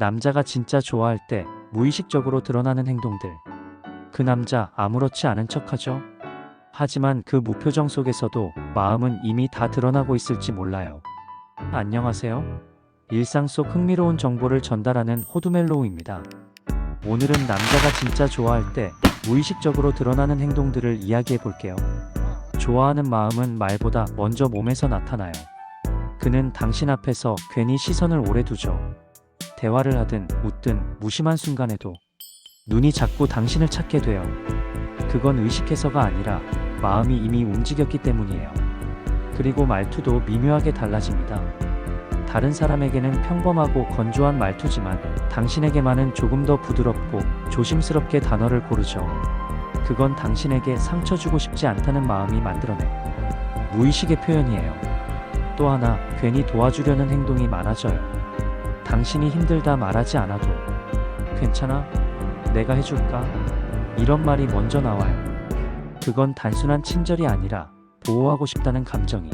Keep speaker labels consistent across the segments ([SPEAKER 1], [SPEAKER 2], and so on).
[SPEAKER 1] 남자가 진짜 좋아할 때 무의식적으로 드러나는 행동들. 그 남자 아무렇지 않은 척하죠? 하지만 그 무표정 속에서도 마음은 이미 다 드러나고 있을지 몰라요. 안녕하세요. 일상 속 흥미로운 정보를 전달하는 호두멜로우입니다. 오늘은 남자가 진짜 좋아할 때 무의식적으로 드러나는 행동들을 이야기해 볼게요. 좋아하는 마음은 말보다 먼저 몸에서 나타나요. 그는 당신 앞에서 괜히 시선을 오래 두죠. 대화를 하든 웃든 무심한 순간에도 눈이 자꾸 당신을 찾게 돼요. 그건 의식해서가 아니라 마음이 이미 움직였기 때문이에요. 그리고 말투도 미묘하게 달라집니다. 다른 사람에게는 평범하고 건조한 말투지만 당신에게만은 조금 더 부드럽고 조심스럽게 단어를 고르죠. 그건 당신에게 상처 주고 싶지 않다는 마음이 만들어낸 무의식의 표현이에요. 또 하나 괜히 도와주려는 행동이 많아져요. 당신이 힘들다 말하지 않아도 괜찮아? 내가 해줄까? 이런 말이 먼저 나와요. 그건 단순한 친절이 아니라 보호하고 싶다는 감정이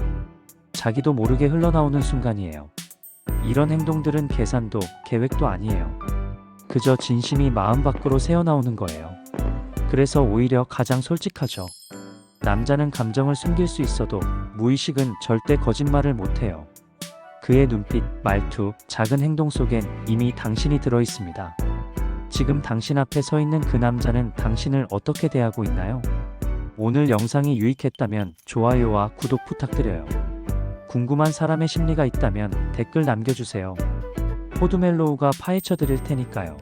[SPEAKER 1] 자기도 모르게 흘러나오는 순간이에요. 이런 행동들은 계산도 계획도 아니에요. 그저 진심이 마음 밖으로 새어나오는 거예요. 그래서 오히려 가장 솔직하죠. 남자는 감정을 숨길 수 있어도 무의식은 절대 거짓말을 못해요. 그의 눈빛, 말투, 작은 행동 속엔 이미 당신이 들어 있습니다. 지금 당신 앞에 서 있는 그 남자는 당신을 어떻게 대하고 있나요? 오늘 영상이 유익했다면 좋아요와 구독 부탁드려요. 궁금한 사람의 심리가 있다면 댓글 남겨주세요. 호두멜로우가 파헤쳐 드릴 테니까요.